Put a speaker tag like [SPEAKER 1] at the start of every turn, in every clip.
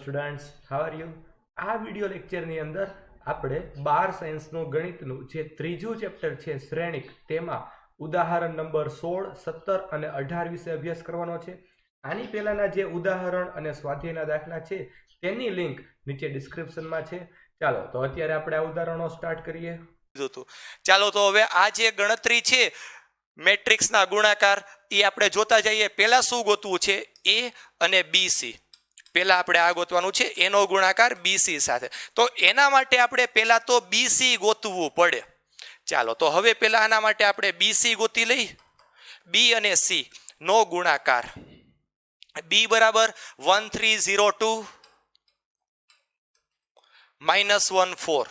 [SPEAKER 1] Students how are you આ video લેક્ચરની અંદર આપણે બાર સાયન્સનું ગણિતનું જે ત્રીજું ચેપ્ટર છે શ્રેણિક, તેમાં ઉદાહરણ નંબર સોળ, સત્તર અને અઢાર વિશે અભ્યાસ કરવાનો છે. આની પહેલાંના જે ઉદાહરણ અને સ્વાધ્યાયના દાખલા છે, તેની લિંક નીચે ડિસ્ક્રિપ્શનમાં છે. ચાલો, તો અત્યારે આપણે આ ઉદાહરણો સ્ટાર્ટ કરીએ.
[SPEAKER 2] ચાલો, તો હવે આ જે ગણતરી છે, મેટ્રિક્સના ગુણાકાર, એ આપણે જોતા જઈએ. પહેલાં શું ગોતવું છે? એ અને બીસી પહેલા આપણે આ ગોતવાનું છે. એનો ગુણાકાર બીસી સાથે. તો એના માટે આપણે પહેલાં તો બીસી ગોતવું પડે. ચાલો, તો હવે પહેલાં આના માટે આપણે બીસી ગોતી લઈ. બી અને સી નો ગુણાકાર. બી બરાબર one three zero two minus one four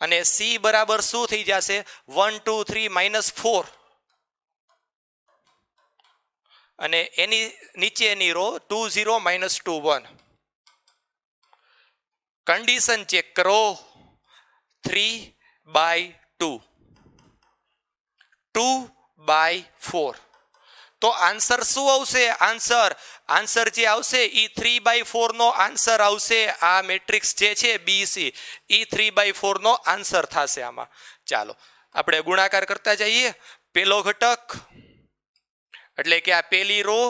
[SPEAKER 2] અને સી બરાબર શું થઈ જશે? One two three minus four અને એની નીચેની row two zero minus two one condition check કરો. Three by two two by four તો આન્સર શું આવશે? આન્સર આન્સર જે આવશે ઈ થ્રી બાય ફોરનો આન્સર આવશે. આ મેટ્રિક્સ જે છે બીસી ઈ થ્રી બાય ફોરનો આન્સર થશે આમાં. ચાલો, આપણે ગુણાકાર કરતા જઈએ. પેલો ઘટક એટલે કે આ પેલી રો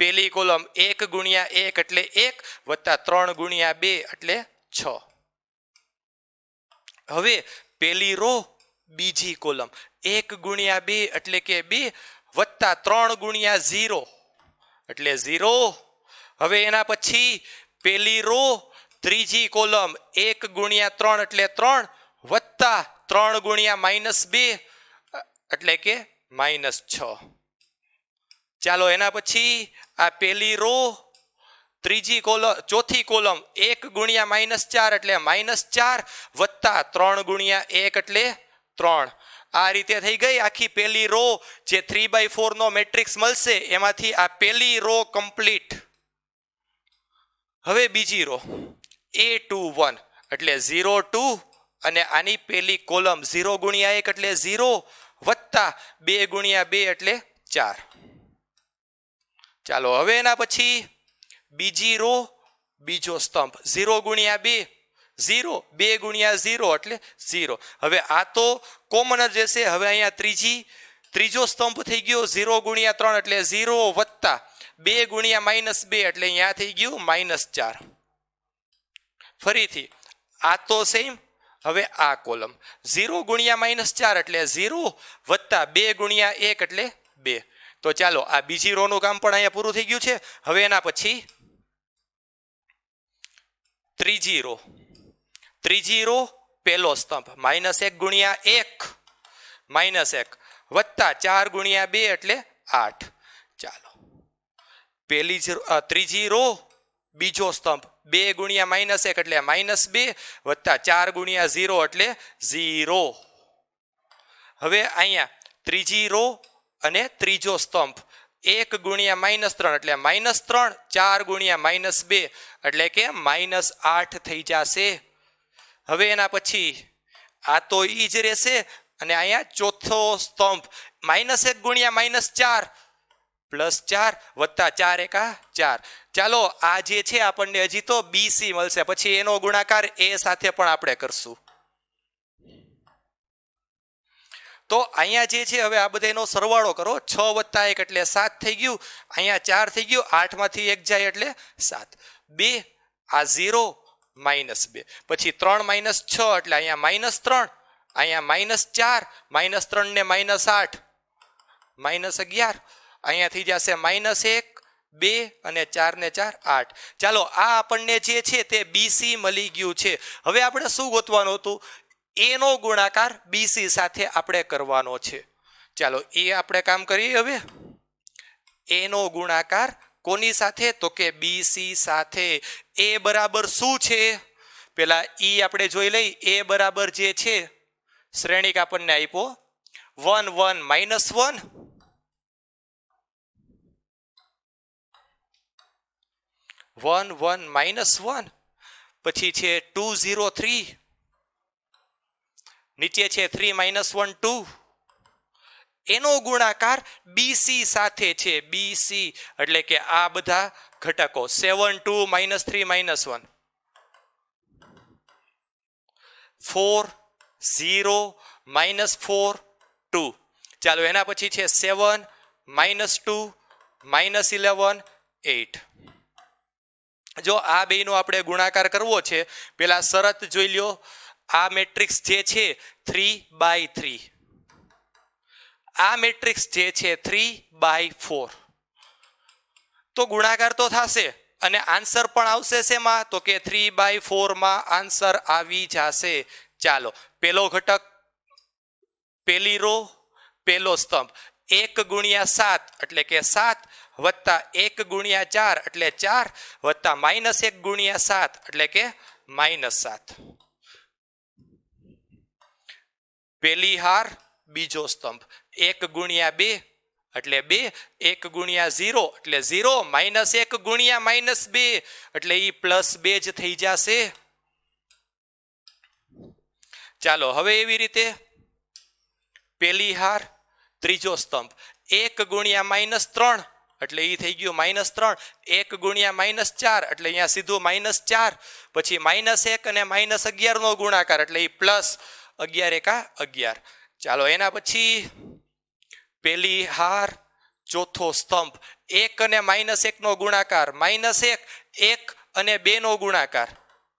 [SPEAKER 2] પેલી કોલમ એક ગુણ્યા એક એટલે એક વત્તા ત્રણ ગુણ્યા બે એટલે છ. હવે પેલી રો, બીજી કોલમ એક ગુણ્યા બે એટલે કે બે વત્તા ત્રણ ગુણ્યા ઝીરો એટલે ઝીરો. હવે એના પછી પેલી રો, ત્રીજી કોલમ એક ગુણ્યા ત્રણ એટલે ત્રણ વત્તા ત્રણ ગુણ્યા માઇનસ બે એટલે કે માઇનસ છ. ચાલો એના પછી આ પેલી રો, ત્રીજી કોલમ, ચોથી કોલમ, એક ગુણ્યા માઇનસ ચાર એટલે માઇનસ ચાર વત્તા ત્રણ ગુણ્યા એક એટલે ત્રણ. આ રીતે થઈ ગઈ આખી પેલી રો જે થ્રી બાય ફોર નો મેટ્રિક્સ મળશે, એમાંથી આ પેલી રો કમ્પ્લીટ. હવે બીજી રો, એ ટુ વન એટલે ઝીરો ટુ અને આની પેલી કોલમ ઝીરો ગુણ્યા એક એટલે ઝીરો વત્તા બે ગુણ્યા બે એટલે ચાર. ચાલો, હવે એના પછી બીજી રો, બીજો સ્તંભ. ઝીરો ગુણ્યા બે. ઝીરો. બે ગુણ્યા ઝીરો એટલે ઝીરો. હવે આ તો કોમન જ રહેશે. હવે અહીંયા ત્રીજી, ત્રીજો સ્તંભ થઈ ગયો ઝીરો ગુણ્યા ત્રણ એટલે ઝીરો વત્તા બે ગુણ્યા માઇનસ બે એટલે અહીંયા થઈ ગયું માઇનસ ચાર. ફરીથી, આ તો સેમ હવે આ કોલમ ઝીરો ગુણ્યા માઇનસ ચાર એટલે ઝીરો વત્તા બે ગુણ્યા એક એટલે બે. તો ચાલો, આ બીજી રોનું કામ પણ અહીંયા પૂરું થઈ ગયું છે. હવે એના પછી ત્રીજી રો ત્રીજી રો પેલો સ્તંભ. માઇનસ એક ગુણ્યા એક. માઇનસ એક. વત્તા ચાર ગુણ્યા બે એટલે આઠ. ચાલો. પેલી જ ત્રીજી રો બીજો સ્તંભ. બે ગુણ્યા માઇનસ એક એટલે માઇનસ બે, વત્તા ચાર ગુણ્યા ઝીરો એટલે ઝીરો. હવે અહીંયા ત્રીજી રો અને ત્રીજો સ્તંભ, એક ગુણ્યા માઇનસ ત્રણ, એટલે માઇનસ ત્રણ, ચાર ગુણ્યા માઇનસ બે, એટલે કે માઇનસ આઠ થઈ જશે. હવે એના પછી આ તો ઈ જ રહેશે અને અહીંયા ચોથો સ્તંભ માઇનસ એક ગુણ્યા માઇનસ ચાર પ્લસ ચાર વત્તા ચાર એકા ચાર. ચાલો આ જે છે આપણને હજી તો બીસી મળશે. પછી એનો ગુણાકાર એ સાથે પણ આપણે કરશું. તો અહીંયા જે છે, હવે આ બધાનો સરવાળો કરો. છ વત્તા એક એટલે સાત થઈ ગયું. અહીંયા ચાર થઈ ગયું. આઠમાંથી એક જાય એટલે સાત. બે, આ ઝીરો, માઇનસ બે. પછી ત્રણ માઇનસ છ એટલે અહીંયા માઇનસ ત્રણ. અહીંયા માઇનસ ચાર. માઇનસ ત્રણ ને માઇનસ આઠ. માઇનસ અગિયાર. અહીંયા થઈ જશે માઇનસ એક, બે અને ચાર ને ચાર, આઠ. ચાલો, આ આપણને જે છે, તે બીસી મળી ગયું છે. હવે આપણે શું ગોતવાનું હતું? એનો ગુણાકાર બીસી સાથે આપણે કરવાનો છે. ચાલો, એ આપણે કામ કરીએ હવે. એનો ગુણાકાર કોની સાથે? તો કે બીસી સાથે. એ બરાબર શું છે? પેલા ઈ આપણે જોઈ લઈ. એ બરાબર જે છે? શ્રેણીક આપણને આપ્યો. One one, minus one. One one, minus one. પછી છે ટુ, ઝીરો, થ્રી. નીચે છે થ્રી માઇનસ વન ટુ એનો ગુણાકાર બીસી સાથે છે બીસી એટલે કે આ બધા ઘટકો. Seven two minus three minus one four zero minus four two ચાલો, એના પછી છે seven minus two minus eleven eight જો આ બેનો આપણે ગુણાકાર કરવો છે, પેલા શરત જોઈ લ્યો. આ મેટ્રિક્સ જે છે થ્રી બાય થ્રી આ મેટ્રિક્સ જે છે થ્રી બાય ફોર તો ગુણાકાર તો થશે અને આન્સર પણ આવશે શેમાં? તો કે થ્રી બાય ફોરમાં આન્સર આવી જશે. ચાલો, પેલો ઘટક, પેલી રો પેલો સ્તંભ. એક ગુણ્યા સાત એટલે કે સાત વત્તા એક ગુણ્યા ચાર એટલે ચાર વત્તા માઇનસ એક ગુણ્યા સાત એટલે કે માઇનસ સાત. પેલી હાર, બીજો સ્તંભ. એક ગુણ્યા બે, એટલે બે. એક ગુણ્યા ઝીરો, એટલે ઝીરો. માઇનસ એક ગુણ્યા માઇનસ બે, એટલે એ પ્લસ બે જ થઈ જશે. ચાલો, હવે એવી રીતે પેલી હાર, ત્રીજો સ્તંભ. એક ગુણ્યા માઇનસ ત્રણ, એટલે એ થઈ ગયું માઇનસ ત્રણ. એક ગુણ્યા માઇનસ ચાર, એટલે અહીંયા સીધું માઇનસ ચાર. પછી માઇનસ એક અને માઇનસ અગિયાર નો ગુણાકાર, એટલે એ પ્લસ અગિયાર એકા અગિયાર. ચાલો એના પછી પેલી હાર, ચોથો સ્તંભ. એક અને માઇનસ એક નો ગુણાકાર. માઇનસ એક એક અને બે નો ગુણાકાર.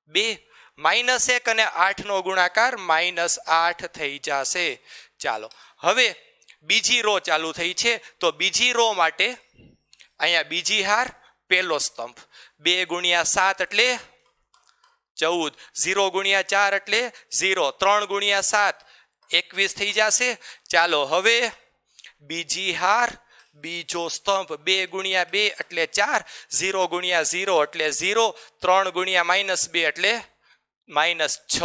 [SPEAKER 2] બે, માઇનસ એક અને આઠ નો ગુણાકાર. માઇનસ આઠ થઈ જશે. ચાલો, હવે બીજી રો ચાલુ થઈ છે. તો બીજી રો માટે અહીંયા બીજી હાર, પેલો સ્તંભ. બે ગુણ્યા સાત એટલે ચૌદ. ઝીરો ગુણ્યા ચાર એટલે ઝીરો. ત્રણ ગુણ્યા સાત. એકવીસ થઈ જશે. ચાલો હવે બીજી હાર, બીજો સ્તંભ. બે ગુણ્યા બે એટલે ચાર. ઝીરો ગુણ્યા ઝીરો એટલે ઝીરો. ત્રણ ગુણ્યા માઇનસ બે એટલે માઇનસ છ.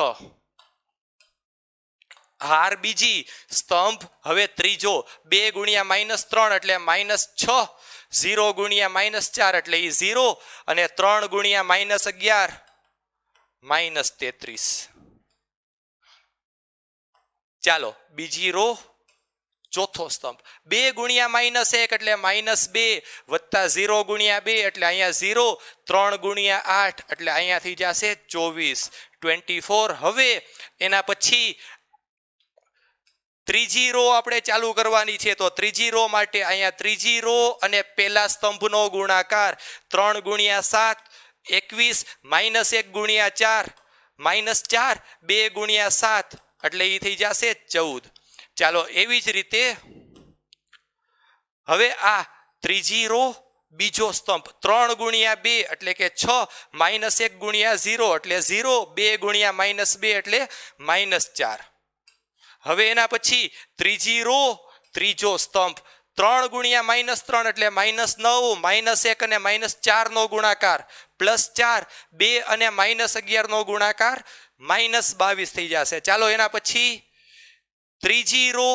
[SPEAKER 2] હાર બીજી. સ્તંભ હવે ત્રીજો. બે ગુણ્યા માઇનસ ત્રણ એટલે માઇનસ છ. ઝીરો ગુણ્યા માઇનસ ચાર એટલે એ ઝીરો. અને ત્રણ ગુણ્યા માઇનસ અગિયાર. માઇનસ તેત્રીસ. ચાલો, બીજી રો ચોથો સ્તંભ. બે ગુણ્યા માઇનસ એક એટલે માઇનસ બે વત્તા ઝીરો ગુણ્યા બે એટલે અહીંયા ઝીરો, ત્રણ ગુણ્યા આઠ એટલે અહીંયાથી જશે ચોવીસ. ટ્વેન્ટી ફોર, હવે એના પછી ત્રીજી રો આપણે ચાલુ કરવાની છે, તો ત્રીજી રો માટે અહીંયા ત્રીજી રો અને પેલા સ્તંભનો ગુણાકાર ત્રણ ગુણ્યા સાત એકવીસ માઇનસ એક ગુણ્યા ચાર માઇનસ ચાર, બે ગુણ્યા સાત, એટલે એ થઈ જશે ચૌદ. ચાલો એવી જ રીતે હવે આ ત્રીજી રો, બીજો સ્તંભ, ત્રણ ગુણ્યા બે એટલે કે છ માઇનસ એક ગુણ્યા ઝીરો એટલે ઝીરો, બે ગુણ્યા માઇનસ બે એટલે માઇનસ ચાર. હવે એના પછી ત્રીજી રો, ત્રીજો સ્તંભ ત્રણ ગુણ્યા માઇનસ ત્રણ એટલે માઇનસ નવ માઇનસ એક અને માઇનસ ચારનો ગુણાકાર. પ્લસ ચાર, બે અને માઇનસ અગિયારનો ગુણાકાર માઇનસ બાવીસ થઈ જશે. ચાલો એના પછી ત્રીજી રો,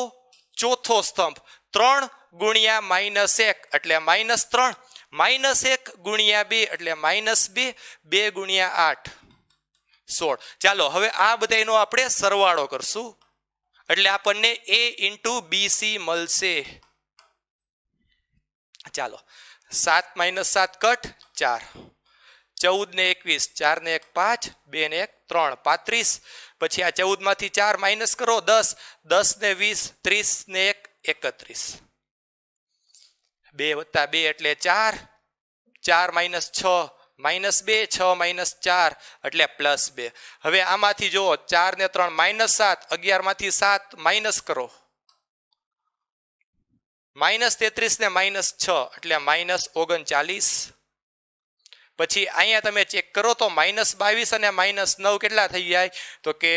[SPEAKER 2] ચોથો સ્તંભ. ત્રણ ગુણ્યા માઇનસ એક એટલે માઇનસ ત્રણ માઇનસ એક ગુણ્યા બે એટલે માઇનસ બે બે ગુણ્યા આઠ. સોળ. ચાલો હવે આ બધાનો આપણે સરવાળો કરશું. એટલે આપણને એ ઇન્ટુ બીસી મળશે. ચાલો. સાત માઇનસ સાત કટ, ચાર. ચૌદ ને એકવીસ ચાર ને એક પાંચ બે ને એક ત્રણ, પાંત્રીસ. પછી આ ચૌદમાંથી ચાર માઇનસ કરો દસ દસ ને વીસ ત્રીસ ને એક, એકત્રીસ. બે વત્તા બે એટલે ચાર ચાર માઇનસ છ, માઇનસ બે, છ માઇનસ ચાર એટલે પ્લસ બે. હવે આમાંથી જુઓ ચાર ને ત્રણ માઇનસ સાત અગિયારમાંથી સાત માઇનસ કરો. માઇનસ તેત્રીસ ને માઇનસ છ, એટલે માઇનસ ઓગણચાલીસ. પછી અહીંયા તમે ચેક કરો તો માઇનસ બાવીસ અને માઇનસ નવ કેટલા થઈ જાય? તો કે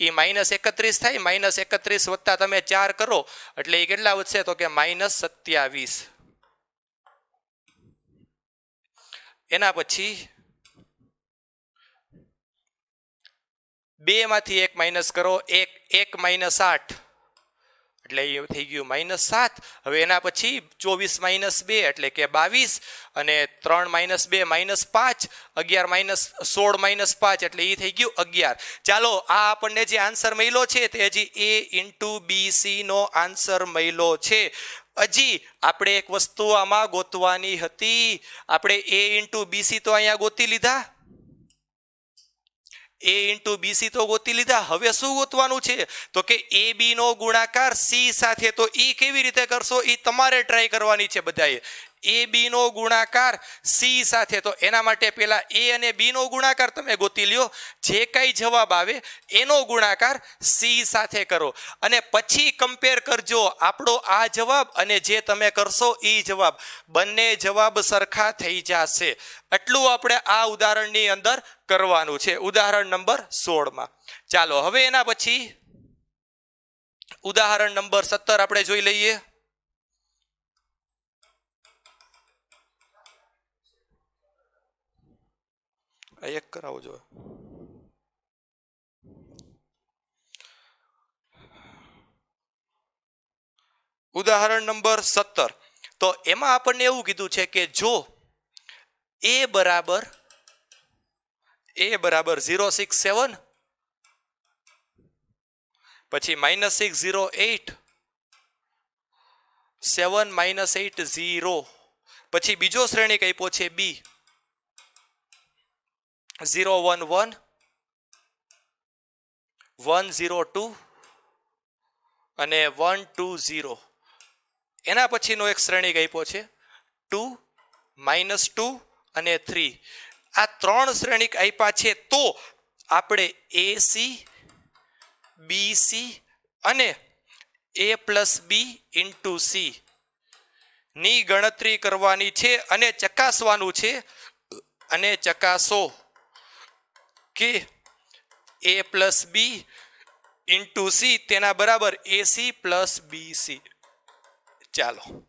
[SPEAKER 2] એ માઇનસ એકત્રીસ થાય, માઇનસ એકત્રીસ વત્તા તમે ચાર કરો, એટલે એ કેટલા વધશે? તો કે માઇનસ સત્યાવીસ. એના પછી બે માંથી એક માઇનસ કરો, એક એક માઇનસ આઠ. એટલે એ થઈ ગયું. માઇનસ સાત. હવે એના પછી ચોવીસ માઇનસ બે એટલે કે બાવીસ અને ત્રણ માઇનસ બે માઇનસ પાંચ, અગિયાર માઇનસ સોળ માઇનસ પાંચ એટલે એ થઈ ગયું અગિયાર. ચાલો, આ આપણને જે આન્સર મળ્યો છે તે હજી એ ઇન્ટુ બી સી નો આન્સર મળ્યો છે. હજી આપણે એક વસ્તુ આમાં ગોતવાની હતી. આપણે એ ઇન્ટુ બીસી તો અહીંયા ગોતી લીધા. એ ઇન્ટુ બીસી તો ગોતી લીધા. હવે શું ગોતવાનું છે? તો કે એ બી નો ગુણાકાર સી સાથે. તો ઈ કેવી રીતે કરશો? એ તમારે ટ્રાય કરવાની છે બધાએ. એ બી નો ગુણાકાર સી સાથે. તો એના માટે પેલા એ અને બી નો ગુણાકાર તમે ગોતી લ્યો. જે કઈ જવાબ આવે એનો ગુણાકાર સી સાથે કરો. અને પછી કમ્પેર કરજો આપણો આ જવાબ અને જે તમે કરશો એ જવાબ. બંને જવાબ સરખા થઈ જશે. એટલું આપણે આ ઉદાહરણની અંદર કરવાનું છે. ઉદાહરણ નંબર સોળમાં. ચાલો, હવે એના પછી ઉદાહરણ નંબર સત્તર આપણે જોઈ લઈએ. આ એક કરાવો જો. ઉદાહરણ નંબર સત્તર. તો એમાં આપણને એવું કીધું છે કે જો એ બરાબર એ બરાબર ઝીરો સિક્સ સેવન, પછી minus six zero eight seven minus eight zero, પછી બીજો શ્રેણી આપ્યો છે B. Zero one one one zero two અને વન ટુ ઝીરો એના પછીનો એક શ્રેણી આપ્યો છે ટુ માઇનસ ટુ અને થ્રી આ ત્રણ શ્રેણીક આપ્યા છે તો આપણે એસી બીસી અને A plus B into C ની ગણતરી કરવાની છે અને ચકાસવાનું છે અને ચકાસો. કે A plus B into C તેના બરાબર એસી પ્લસ બીસી ચાલો.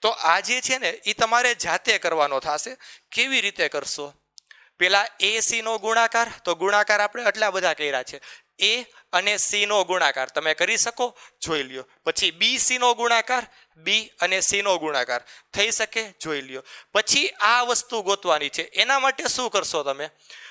[SPEAKER 2] તો આ જે છે ને એ તમારે જાતે કરવાનો થશે. કેવી રીતે કરશો? પેલા એ નો ગુણાકાર, તો ગુણાકાર આપણે આટલા બધા કર્યા છે. એ અને સી નો ગુણાકાર, તમે કરી શકો? જોઈ લ્યો. પછી બી સી નો ગુણાકાર, બી અને સી નો ગુણાકાર. થઈ શકે? જોઈ લ્યો. પછી આ વસ્તુ ગોતવાની છે. એના માટે શું કરશો તમે?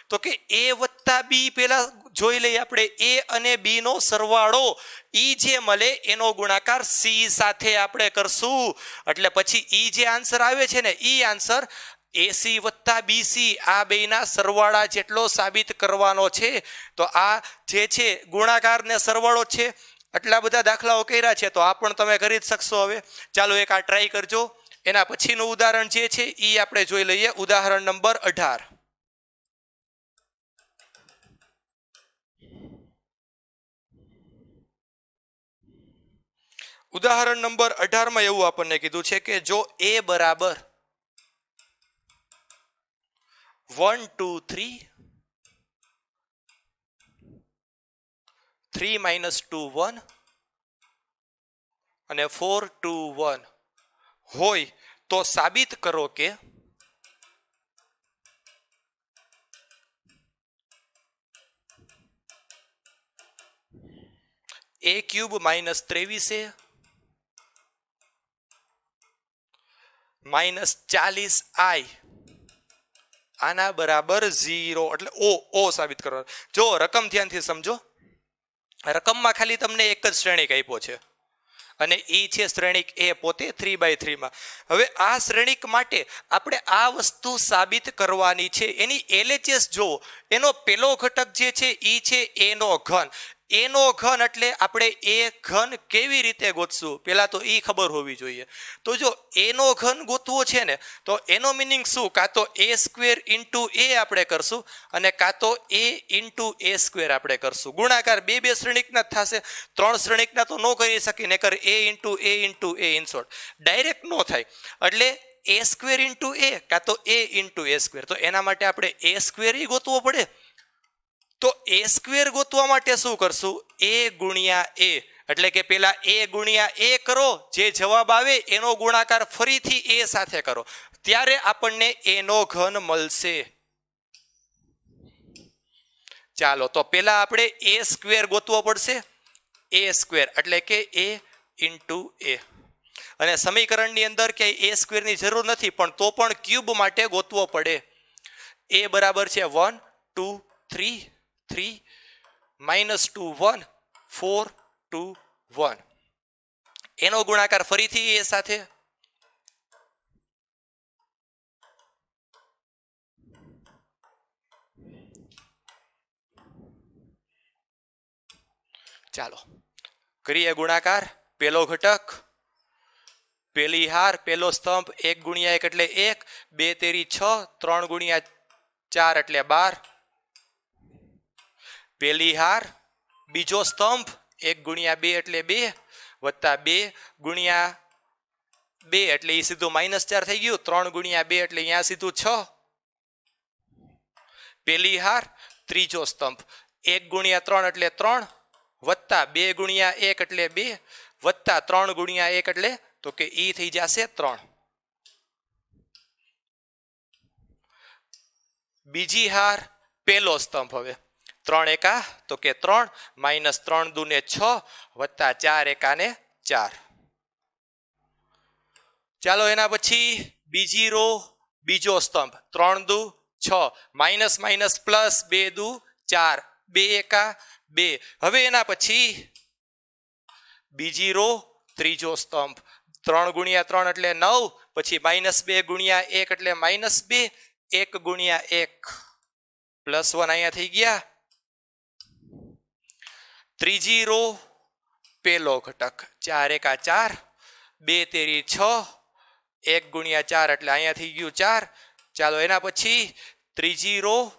[SPEAKER 2] તો કે એ વત્તા બી પેલા જોઈ લઈએ આપણે. એ અને બી નો સરવાળો ઈ જે મળે એનો ગુણાકાર સી સાથે આપણે કરશું. એટલે પછી ઈ જે આન્સર આવે છે ને, ઈ આન્સર એસી વત્તા બીસી આ બેના સરવાળા જેટલો સાબિત કરવાનો છે. તો આ જે છે ગુણાકાર ને સરવાળો છે. આટલા બધા દાખલાઓ કર્યા છે, તો આ પણ તમે કરી જ શકશો હવે. ચાલો એક આ ટ્રાય કરજો. એના પછીનું ઉદાહરણ જે છે એ આપણે જોઈ લઈએ. ઉદાહરણ નંબર અઢાર. ઉદાહરણ નંબર અઢારમાં એવું આપણને કીધું છે કે જો એ બરાબર one, two, three three minus two, one, અને ફોર, ટુ, વન હોય તો સાબિત કરો કે એ ક્યુબ માઇનસ ત્રેવીસે માઇનસ ચાલીસ આઈ. આના બરાબર ઝીરો. એટલે ઓ ઓ સાબિત કરવાનો. જો રકમ ધ્યાનથી સમજો. રકમમાં ખાલી તમને એક જ શ્રેણીક આપ્યો છે. અને એ છે શ્રેણીક એ પોતે થ્રી બાય થ્રીમાં હવે આ શ્રેણીક માટે આપણે આ વસ્તુ સાબિત કરવાની છે. એની એલએચએસ જો એનો પેલો ઘટક જે છે એ છે એનો ઘન. એનો ઘન એટલે આપણે એ ઘન કેવી રીતે ગોતશું? પહેલાં તો એ ખબર હોવી જોઈએ. તો જો એનો ઘન ગોતવો છે ને, તો એનો મિનિંગ શું? કાં તો એ સ્ક્વેર ઇન્ટુ એ આપણે કરશું અને કાં તો એ ઇન્ટુ એ સ્ક્વેર આપણે કરશું. ગુણાકાર બે બે શ્રેણિકના થશે. ત્રણ શ્રેણીકના તો ન કરી શકીએ નકર A into A into A in short direct ન થાય. એટલે એ સ્ક્વેર ઇન્ટુ એ કાં તો એ ઇન્ટુ એ સ્ક્વેર તો એના માટે આપણે એ સ્ક્વેર ગોતવો પડે. તો એ સ્ક્વેર ગોતવા માટે શું કરશું? એ ગુણ્યા એ. એટલે કે પેલા એ ગુણ્યા એ કરો, જે જવાબ આવે એનો ગુણાકાર ફરીથી એ સાથે કરો. ત્યારે આપણને એનો ઘન મળશે. ચાલો, તો પેલા આપણે એ સ્ક્વેર ગોતવો પડશે. એ સ્ક્વેર, એટલે કે એ ઇન્ટુ એ. અને સમીકરણની અંદર ક્યાંય એ સ્ક્વેરની જરૂર નથી, પણ તો પણ ક્યુબ માટે ગોતવો પડે. એ બરાબર છે one, two, three three minus two one four two one એનો ગુણાકાર ફરીથી એ સાથે. ચાલો, કરીએ ગુણાકાર. પેલો ઘટક, પેલી હાર, પેલો સ્તંભ, એક ગુણ્યા એક એટલે એક, બે તેરી છ, ત્રણ ગુણ્યા ચાર એટલે બાર. પેલી હાર, બીજો સ્તંભ, એક ગુણ્યા બે એટલે બે, વત્તા બે ગુણ્યા બે એટલે એ સીધું માઇનસ ચાર થઈ ગયું, ત્રણ ગુણ્યા બે એટલે અહીંયા સીધું છ. પેલી હાર, ત્રીજો સ્તંભ, એક ગુણ્યા ત્રણ એટલે ત્રણ, વત્તા બે ગુણ્યા એક એટલે બે, વત્તા ત્રણ ગુણ્યા એક એટલે, તો કે ઈ થઈ જશે ત્રણ. બીજી હાર, પેલો સ્તંભ હવે. ત્રણ એકા, તો કે ત્રણ, માઇનસ ત્રણ દુને છ, વત્તા ચાર એકાને ચાર. ચાલો એના પછી બીજી રો, બીજો સ્તંભ. ત્રણ દુ, છ. માઇનસ માઇનસ પ્લસ બે દુ, ચાર. બે એકા, બે. હવે એના પછી બીજી રો, ત્રીજો સ્તંભ. ત્રણ ગુણ્યા ત્રણ એટલે નવ, પછી માઇનસ બે ગુણ્યા એક એટલે માઇનસ બે, એક ગુણ્યા એક. પ્લસ વન અહીંયા થઈ ગયા. ત્રીજી રો, પેલો ઘટક. ચાર એકા ચાર, બે તેરી છ, એક ગુણ્યા ચાર એટલે અહીંયા થઈ ગયું ચાર. ચાલો એના પછી ત્રીજી રો,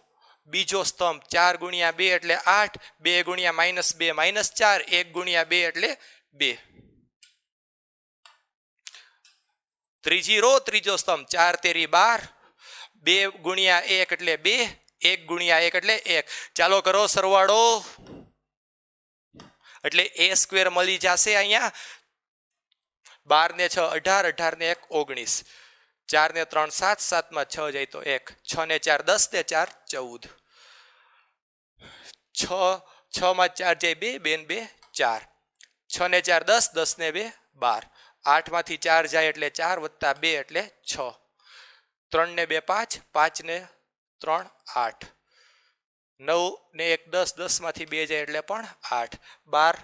[SPEAKER 2] બીજો સ્તંભ. ચાર ગુણ્યા બે એટલે આઠ, બે ગુણ્યા માઇનસ બે, માઇનસ ચાર, એક ગુણ્યા બે એટલે બે. ત્રીજી રો, ત્રીજો સ્તંભ. ચાર તેરી બાર, બે ગુણ્યા એક એટલે બે, એક ગુણ્યા એક એટલે એક. ચાલો કરો સરવાળો. એટલે એ સ્ક્વેર મળી જશે અહીંયા બાર ને છ, અઢાર અઢાર ને એક, ઓગણીસ. ચાર ને ત્રણ, સાત, સાતમાં છ જાય તો એક. છ ને ચાર દસ ને ચાર, ચૌદ. છ છ માં ચાર જાય બે બે ને બે, ચાર. છ ને ચાર, દસ દસ ને બે, બાર. આઠમાંથી ચાર જાય એટલે ચાર વત્તા બે એટલે છ. ત્રણ ને બે, પાંચ. પાંચ ને ત્રણ, આઠ. નવ ને એક દસ દસમાંથી બે જાય એટલે પણ આઠ. બાર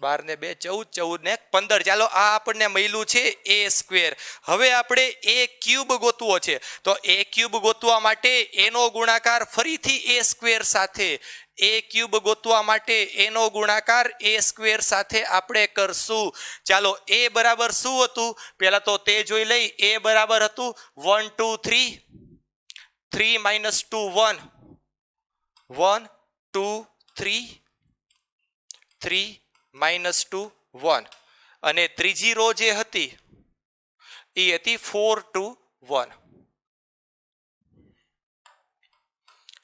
[SPEAKER 2] બાર ને બે, ચૌદ ચૌદ ને પંદર. ચાલો આ આપણને મળ્યું છે એ સ્ક્વેર. હવે આપણે એ ક્યુબ ગોતવો છે. તો એ ક્યુબ ગોતવા માટે એનો ગુણાકાર ફરીથી એ સ્ક્વેર સાથે. એ ક્યુબ ગોતવા માટે એનો ગુણાકાર એ સ્ક્વેર સાથે આપણે કરશું. ચાલો એ બરાબર શું હતું? પહેલાં તો તે જોઈ લઈ. એ બરાબર હતું. One, two, three. Three minus two one one two three three minus two one અને ત્રીજી રો જે હતી, એ હતી four two one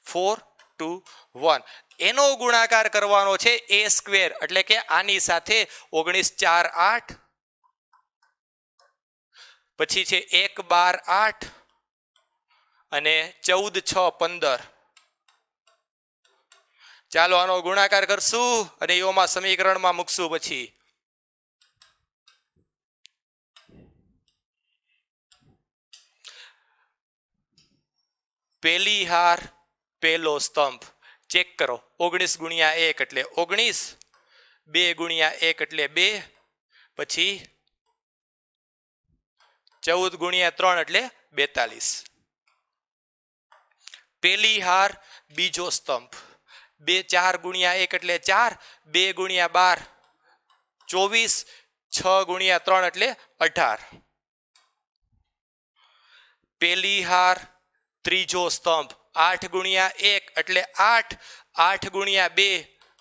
[SPEAKER 2] four two one એનો ગુણાકાર કરવાનો છે એ સ્ક્વેર એટલે કે આની સાથે ઓગણીસ, ચાર, આઠ. પછી છે એક, બાર, આઠ. અને ચૌદ છ પંદર. ચાલો આનો ગુણાકાર કરશું અને યોમાં સમીકરણમાં મૂકશું પછી. પેલી હાર, પેલો સ્તંભ. ચેક કરો. ઓગણીસ ગુણ્યા એક એટલે ઓગણીસ, બે ગુણ્યા એક એટલે બે, પછી ચૌદ ગુણ્યા ત્રણ એટલે બેતાલીસ. પેલી હાર, બીજો સ્તંભ. બે ચાર ગુણ્યા એક એટલે ચાર, બે ગુણ્યા બાર ચોવીસ, છ ગુણ્યા ત્રણ એટલે અઢાર. પેલી હાર, ત્રીજો સ્તંભ. આઠ ગુણ્યા એક એટલે આઠ આઠ ગુણ્યા બે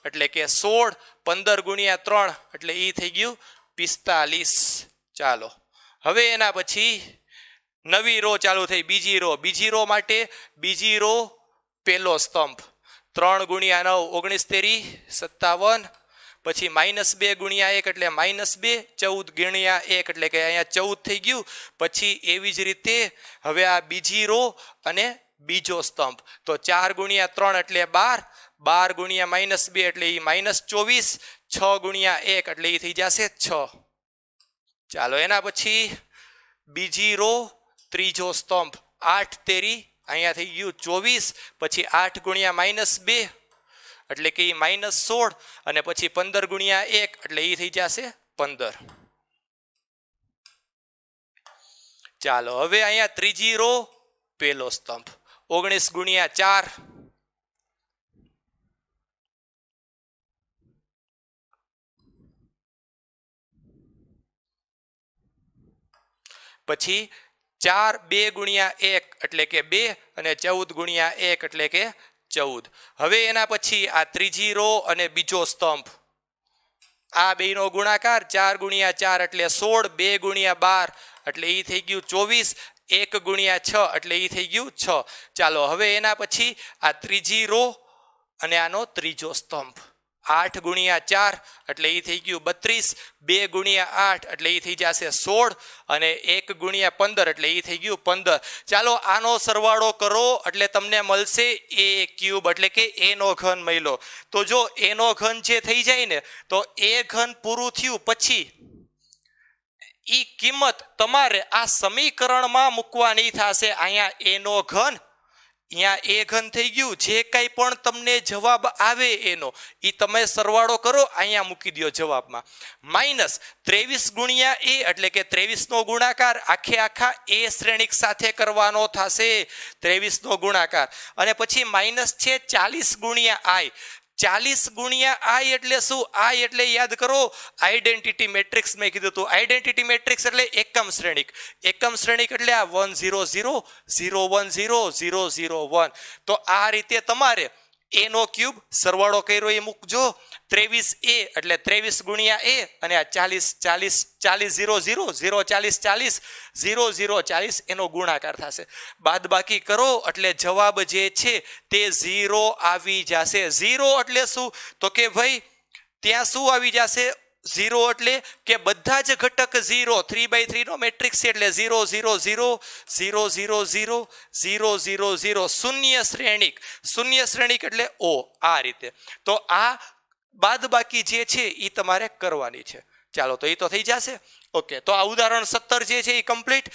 [SPEAKER 2] એટલે કે સોળ, પંદર ગુણ્યા ત્રણ એટલે ઈ થઈ ગયું પિસ્તાલીસ. ચાલો, હવે એના પછી નવી રો ચાલુ થઈ, બીજી રો. બીજી રો માટે, બીજી રો પહેલો સ્તંભ. ત્રણ ગુણ્યા નવ, ઓગણીસ તેરી, સત્તાવન. પછી માઇનસ બે ગુણ્યા એક એટલે માઇનસ બે, ચૌદ ગુણ્યા એક એટલે કે અહીંયા ચૌદ થઈ ગયું. પછી એવી જ રીતે હવે આ બીજી રો અને બીજો સ્તંભ. તો ચાર ગુણ્યા ત્રણ એટલે બાર બાર ગુણ્યા માઇનસ બે એટલે એ માઇનસ ચોવીસ, છ ગુણ્યા એક એટલે એ થઈ જશે છ. ચાલો એના પછી બીજી રો ત્રીજો સ્તંભ, આઠ તેરી, અહીંયા થઈ ગયું ચોવીસ, પછી આઠ ગુણ્યા માઇનસ બે, એટલે કે એ માઇનસ સોળ, અને પછી પંદર ગુણ્યા એક, એટલે એ થઈ જશે પંદર. ચાલો, હવે અહીંયા ત્રીજી રો, પેલો સ્તંભ, ઓગણીસ ગુણ્યા ચાર. પછી ચાર બે ગુણ્યા એક એટલે કે બે અને ચૌદ ગુણ્યા એક એટલે કે ચૌદ. હવે એના પછી આ ત્રીજી રો અને બીજો સ્તંભ. આ બેનો ગુણાકાર ચાર ગુણ્યા ચાર એટલે સોળ, બે ગુણ્યા બાર એટલે એ થઈ ગયું ચોવીસ, એક ગુણ્યા છ એટલે એ થઈ ગયું છ. ચાલો, હવે એના પછી આ ત્રીજી રો અને આનો ત્રીજો સ્તંભ. આઠ ગુણ્યા ચાર એટલે એ થઈ ગયું બત્રીસ. બે ગુણ્યા આઠ એટલે એ થઈ જશે સોળ અને એક ગુણ્યા પંદર એટલે એ થઈ ગયું પંદર. ચાલો આનો સરવાળો કરો એટલે તમને મળશે એ ક્યુબ એટલે કે એનો ઘન મળ્યો તો જો એનો ઘન જે થઈ જાય ને, તો એ ઘન પૂરું થયું પછી ઈ કિંમત તમારે આ સમીકરણમાં મૂકવાની થશે. અહીંયા એનો ઘન અહીંયા એ ઘન થઈ ગયું. જે કાંઈ પણ તમને જવાબ આવે એનો એ તમે સરવાળો કરો, અહીંયા મૂકી દો જવાબમાં. માઇનસ ત્રેવીસ ગુણ્યા એ એટલે કે ત્રેવીસનો ગુણાકાર આખે આખા એ શ્રેણીક સાથે કરવાનો થશે. ત્રેવીસનો ગુણાકાર. અને પછી માઇનસ છે ચાલીસ ગુણ્યા આઈ. ચાલીસ ગુણ્યા આઈ એટલે શું? આઈ એટલે યાદ કરો આઈડેન્ટિટી મેટ્રિક્સ મેં કીધું હતું. આઈડેન્ટિટી મેટ્રિક્સ એટલે એકમ શ્રેણિક. એકમ શ્રેણિક એટલે આ one zero zero zero one zero zero zero one તો આ રીતે તમારે એનો ક્યુબ સરવાળો કર્યો એ મૂકજો ત્રેવીસ એ એટલે ત્રેવીસ ગુણ્યા એ અને આ ચાલીસ ચાલીસ ચાલીસ, ઝીરો ઝીરો ઝીરો, ચાલીસ ચાલીસ, ઝીરો ઝીરો, ચાલીસ, એનો ગુણાકાર થશે. બાદ બાકી કરો, એટલે જવાબ જે છે તે ઝીરો આવી જશે. ઝીરો એટલે શું? તો કે ભાઈ, ત્યાં શું આવી જશે? ઝીરો એટલે કે બધા જ ઘટક ઝીરો થ્રી બાય થ્રી નો મેટ્રિક્સ એટલે zero zero zero zero zero zero zero zero zero, શૂન્ય શ્રેણીક. શૂન્ય શ્રેણીક એટલે ઓ આ રીતે. તો આ બાદ બાકી જે છે એ તમારે કરવાની છે. ચાલો, તો એ તો થઈ જશે? ઓકે, તો આ ઉદાહરણ સત્તર જે છે એ કમ્પ્લીટ